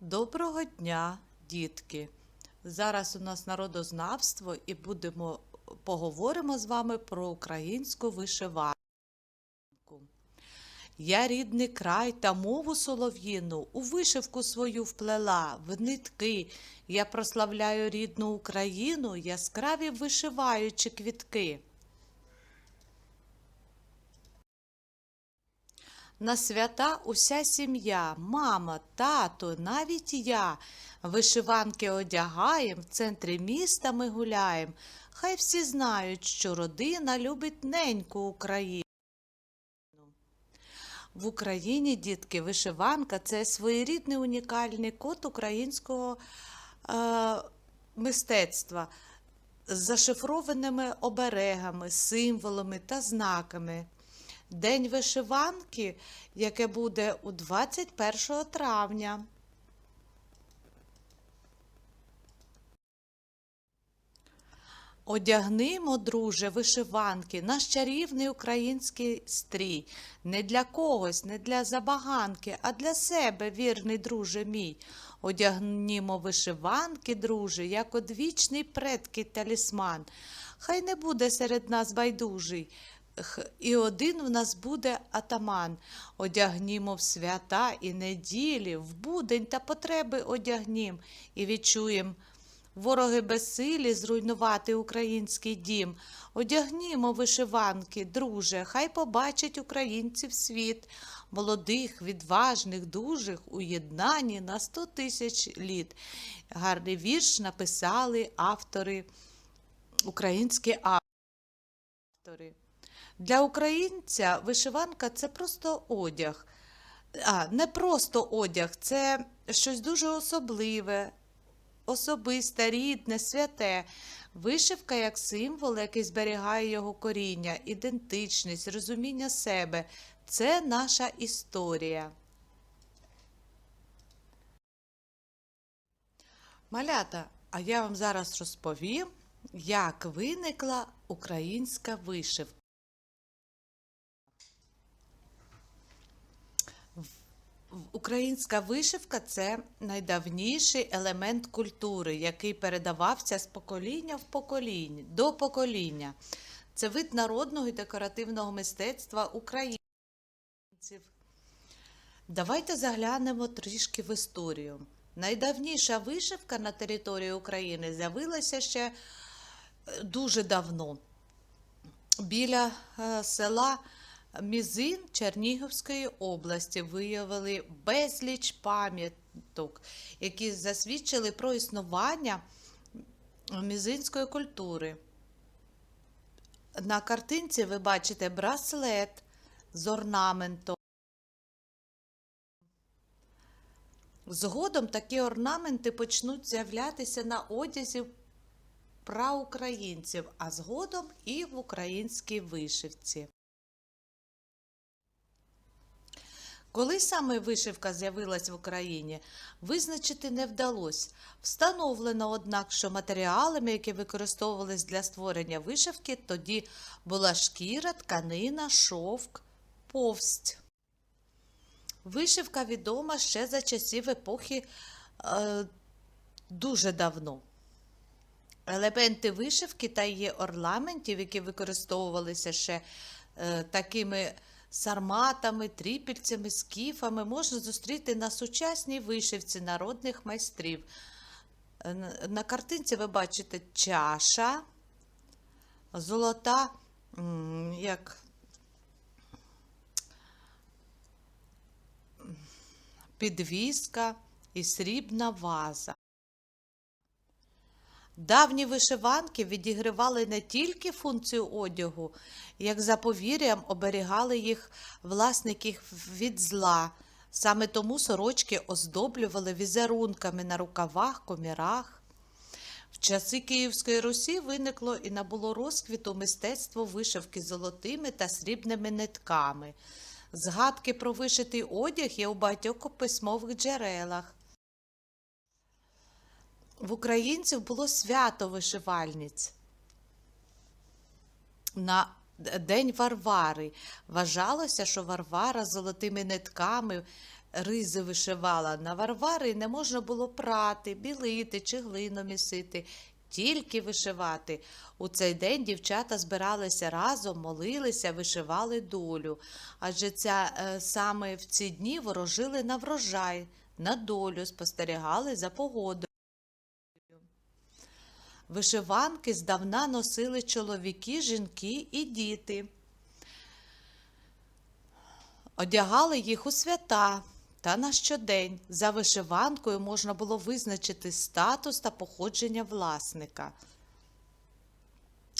Доброго дня, дітки! Зараз у нас народознавство і будемо поговоримо з вами про українську вишиванку. Я рідний край та мову солов'їну у вишивку свою вплела, в нитки. Я прославляю рідну Україну, яскраві вишиваючи квітки. На свята уся сім'я, мама, тато, навіть я. Вишиванки одягаєм, в центрі міста ми гуляєм. Хай всі знають, що родина любить неньку Україну. В Україні, дітки, вишиванка це своєрідний унікальний код українського е, мистецтва з зашифрованими оберегами, символами та знаками. День вишиванки, яке буде у 21 травня. Одягнимо, друже, вишиванки, наш чарівний український стрій. Не для когось, не для забаганки, а для себе, вірний друже мій. Одягнімо вишиванки, друже, як одвічний предки талісман. Хай не буде серед нас байдужий. І один в нас буде атаман. Одягнімо в свята і неділі, в будень та потреби одягнім і відчуєм. Вороги безсилі зруйнувати український дім. Одягнімо вишиванки, друже, хай побачить українців світ, молодих, відважних, дужих, у єднанні на сто тисяч літ. Гарний вірш написали автори, українські автори. Для українця вишиванка це просто одяг. А, не просто одяг, це щось дуже особливе, особисте, рідне, святе. Вишивка як символ, який зберігає його коріння, ідентичність, розуміння себе. Це наша історія. Малята, а я вам зараз розповім, як виникла українська вишивка. Українська вишивка це найдавніший елемент культури, який передавався з покоління в покоління до покоління. Це вид народного і декоративного мистецтва українців. Давайте заглянемо трішки в історію. Найдавніша вишивка на території України з'явилася ще е, дуже давно біля е, села Мізин Чернігівської області виявили безліч пам'яток, які засвідчили про існування мізинської культури. На картинці ви бачите браслет з орнаментом. Згодом такі орнаменти почнуть з'являтися на одязі праукраїнців, а згодом і в українській вишивці. Коли саме вишивка з'явилась в Україні, визначити не вдалося. Встановлено, однак, що матеріалами, які використовувались для створення вишивки, тоді була шкіра, тканина, шовк, повсть. Вишивка відома ще за часів епохи е, дуже давно. Елементи вишивки та її орнаментів, які використовувалися ще е, такими сарматами, тріпільцями, скіфами, можна зустріти на сучасній вишивці народних майстрів. Е, на- картинці ви бачите чаша, золота, як підвіска і срібна ваза. Давні вишиванки відігравали не тільки функцію одягу, як за повір'ям оберігали їх власників від зла. Саме тому сорочки оздоблювали візерунками на рукавах, комірах. В часи Київської Русі виникло і набуло розквіту мистецтво вишивки золотими та срібними нитками. Згадки про вишитий одяг є у багатьох письмових джерелах. В українців було свято вишивальниць. На День Варвари. Вважалося, що Варвара з золотими нитками ризи вишивала, на Варвари не можна було прати, білити чи глину місити, тільки вишивати. У цей день дівчата збиралися разом, молилися, вишивали долю. Адже ця, е, саме в ці дні ворожили на врожай, на долю, спостерігали за погодою. Вишиванки здавна носили чоловіки, жінки і діти. Одягали їх у свята та на щодень. За вишиванкою можна було визначити статус та походження власника.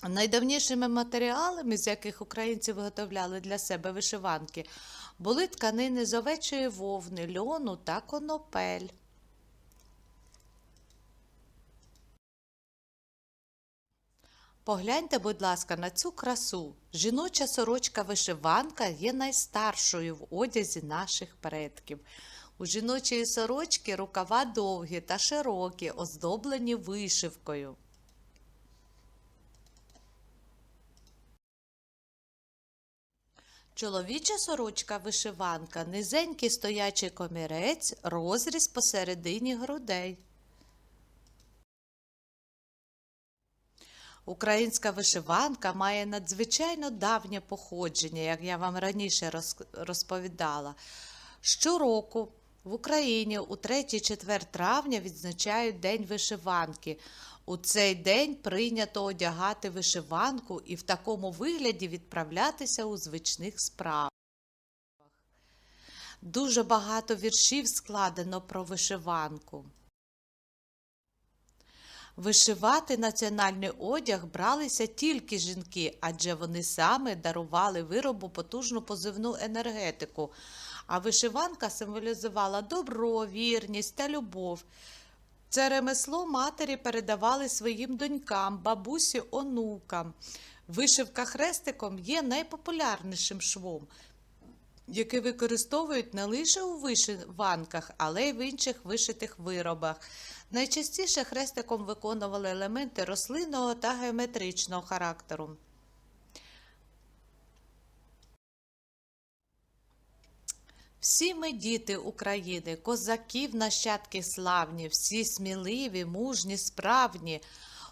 Найдавнішими матеріалами, з яких українці виготовляли для себе вишиванки, були тканини з овечої вовни, льону та конопель. Погляньте, будь ласка, на цю красу. Жіноча сорочка-вишиванка є найстаршою в одязі наших предків. У жіночої сорочки рукава довгі та широкі, оздоблені вишивкою. Чоловіча сорочка-вишиванка, низенький стоячий комірець, розріз посередині грудей. Українська вишиванка має надзвичайно давнє походження, як я вам раніше розповідала. Щороку в Україні у 3-4 травня відзначають День вишиванки. У цей день прийнято одягати вишиванку і в такому вигляді відправлятися у звичних справах. Дуже багато віршів складено про вишиванку. Вишивати національний одяг бралися тільки жінки, адже вони саме дарували виробу потужну позивну енергетику. А вишиванка символізувала добро, вірність та любов. Це ремесло матері передавали своїм донькам, бабусі, онукам. Вишивка хрестиком є найпопулярнішим швом, який використовують не лише у вишиванках, але й в інших вишитих виробах. Найчастіше хрестиком виконували елементи рослинного та геометричного характеру. Всі ми діти України, козаків, нащадки славні, всі сміливі, мужні, справні.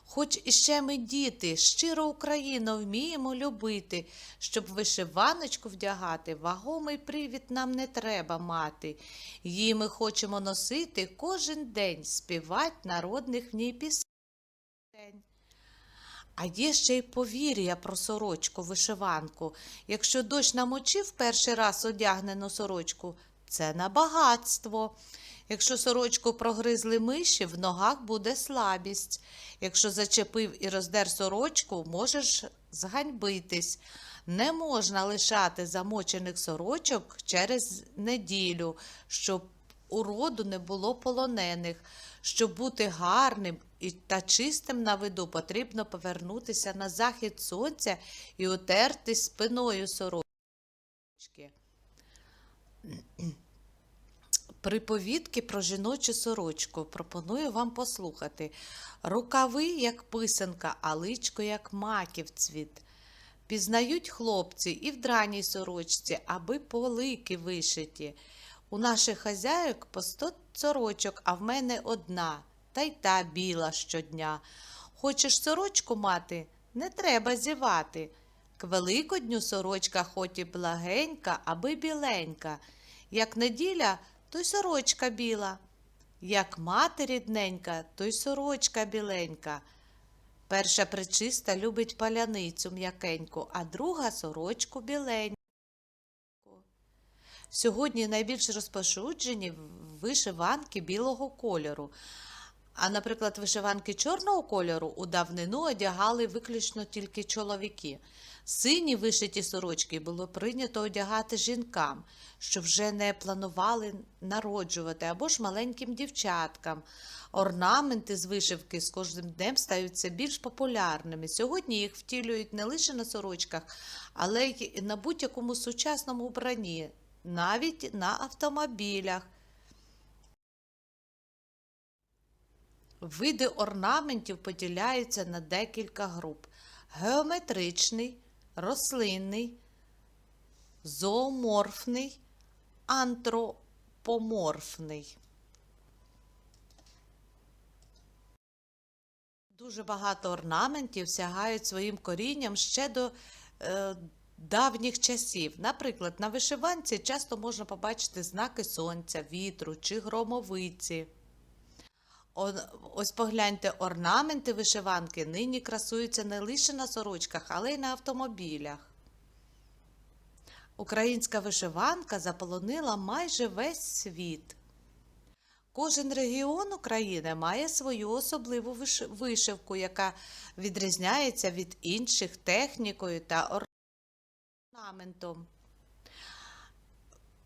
Хоч іще ми діти, щиро Україну вміємо любити, щоб вишиваночку вдягати, вагомий привід нам не треба мати. Її ми хочемо носити кожен день, співать народних в ній пісень. А є ще й повір'я про сорочку, вишиванку. Якщо дощ намочив перший раз одягнену сорочку, це на багатство. Якщо сорочку прогризли миші, в ногах буде слабість. Якщо зачепив і роздер сорочку, можеш зганьбитись. Не можна лишати замочених сорочок через неділю, щоб у роду не було полонених. Щоб бути гарним та чистим на виду, потрібно повернутися на захід сонця і утертись спиною сорочки. Приповідки про жіночу сорочку пропоную вам послухати. Рукави, як писанка, а личко, як маків цвіт. Пізнають хлопці і в драній сорочці, аби полики вишиті. У наших хазяїк по сто сорочок, а в мене одна, та й та біла щодня. Хочеш сорочку мати, не треба зівати. К великодню сорочка хоч і благенька, аби біленька. Як неділя, то й сорочка біла. Як мати рідненька, то й сорочка біленька. Перша причиста любить паляницю м'якеньку, а друга сорочку біленьку. Сьогодні найбільш розпошуджені вишиванки білого кольору. А, наприклад, вишиванки чорного кольору у давнину одягали виключно тільки чоловіки. Сині вишиті сорочки було прийнято одягати жінкам, що вже не планували народжувати, або ж маленьким дівчаткам. Орнаменти з вишивки з кожним днем стаються більш популярними. Сьогодні їх втілюють не лише на сорочках, але й на будь-якому сучасному вбранні, навіть на автомобілях. Види орнаментів поділяються на декілька груп: геометричний, рослинний, зооморфний, антропоморфний. Дуже багато орнаментів сягають своїм корінням ще до е, давніх часів. Наприклад, на вишиванці часто можна побачити знаки сонця, вітру чи громовиці. Ось погляньте, орнаменти вишиванки нині красуються не лише на сорочках, але й на автомобілях. Українська вишиванка заполонила майже весь світ. Кожен регіон України має свою особливу вишивку, яка відрізняється від інших технікою та орнаментом.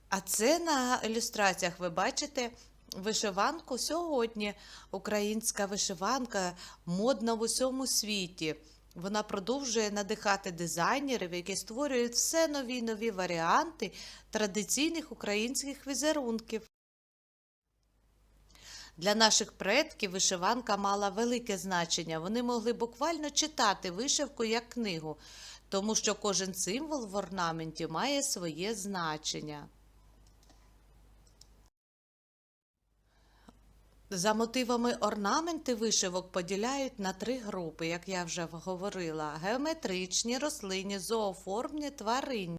А це на ілюстраціях ви бачите вишиванку сьогодні. Українська вишиванка модна в усьому світі. Вона продовжує надихати дизайнерів, які створюють все нові й нові варіанти традиційних українських візерунків. Для наших предків вишиванка мала велике значення. Вони могли буквально читати вишивку як книгу, тому що кожен символ в орнаменті має своє значення. За мотивами орнаменти вишивок поділяють на три групи, як я вже говорила: геометричні, рослинні, зооформні, тваринні.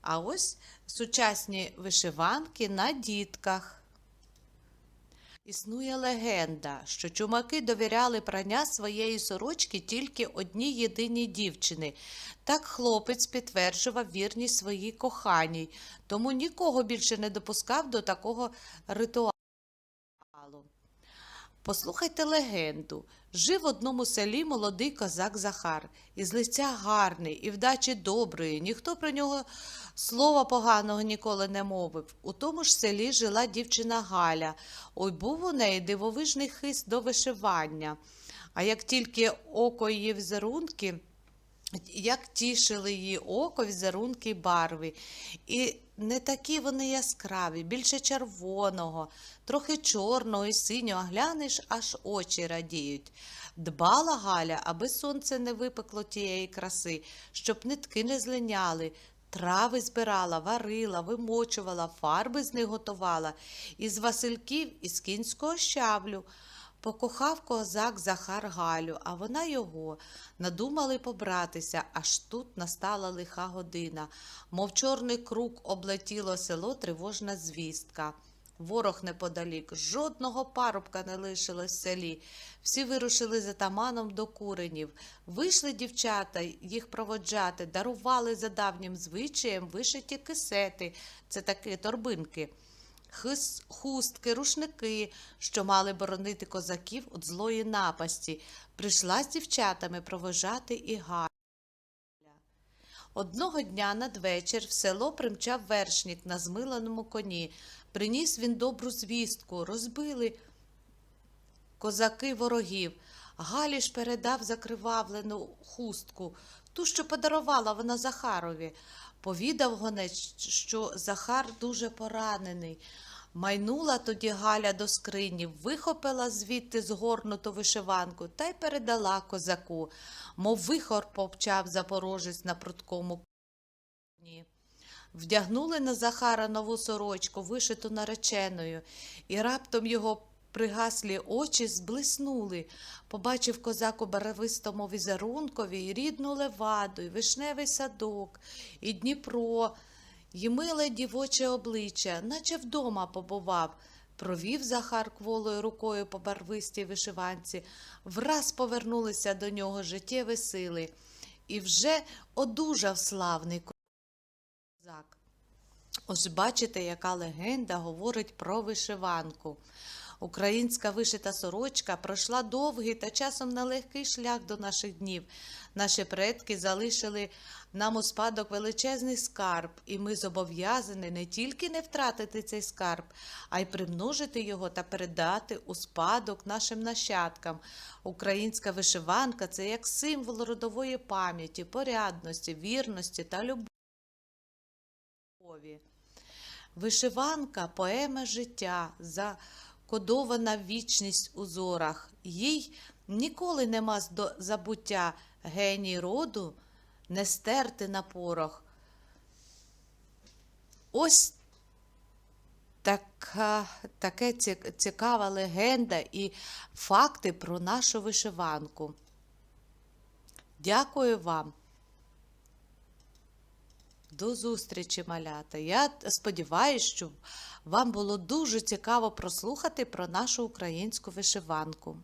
А ось сучасні вишиванки на дітках. Існує легенда, що чумаки довіряли прання своєї сорочки тільки одній єдиній дівчини. Так хлопець підтверджував вірність своїй коханій, тому нікого більше не допускав до такого ритуалу. Послухайте легенду. Жив в одному селі молодий козак Захар, із лиця гарний, і вдачі доброї, ніхто про нього слова поганого ніколи не мовив. У тому ж селі жила дівчина Галя. Ой, був у неї дивовижний хист до вишивання. А як тільки око її візерунки, як тішили її око, візерунки барви. І не такі вони яскраві, більше червоного, трохи чорного і синього, глянеш, аж очі радіють. Дбала Галя, аби сонце не випекло тієї краси, щоб нитки не злиняли. Трави збирала, варила, вимочувала, фарби з них готувала, із васильків, із кінського щавлю. Покохав козак Захар Галю, а вона його. Надумали побратися, аж тут настала лиха година. Мов чорний круг облетіло село тривожна звістка. Ворог неподалік, жодного парубка не лишилось в селі. Всі вирушили за таманом до куренів. Вийшли дівчата їх проводжати, дарували за давнім звичаєм вишиті кисети, це такі торбинки хустки, рушники, що мали боронити козаків від злої напасті, прийшла з дівчатами провожати і Галя. Одного дня надвечір в село примчав вершник на змиленому коні. Приніс він добру звістку, розбили козаки ворогів. Галі ж передав закривавлену хустку, ту, що подарувала вона Захарові. Повідав гонець, що Захар дуже поранений. Майнула тоді Галя до скрині, вихопила звідти згорнуту вишиванку та й передала козаку, мов вихор повчав запорожець на пруткому коні. Вдягнули на Захара нову сорочку, вишиту нареченою, і раптом його пригаслі очі зблиснули. Побачив козак у барвистому візерункові і рідну леваду, і вишневий садок, і Дніпро, і миле дівоче обличчя, наче вдома побував. Провів Захар кволою рукою по барвистій вишиванці, враз повернулися до нього життєві сили, і вже одужав славний козак. Ось бачите, яка легенда говорить про вишиванку. Українська вишита сорочка пройшла довгий та часом нелегкий шлях до наших днів. Наші предки залишили нам у спадок величезний скарб, і ми зобов'язані не тільки не втратити цей скарб, а й примножити його та передати у спадок нашим нащадкам. Українська вишиванка це як символ родової пам'яті, порядності, вірності та любові. Вишиванка поема життя, закодована вічність у зорах. Їй ніколи нема забуття геній роду не стерти на порох. Ось така, таке цікава легенда і факти про нашу вишиванку. Дякую вам. До зустрічі, малята. Я сподіваюся, що вам було дуже цікаво прослухати про нашу українську вишиванку.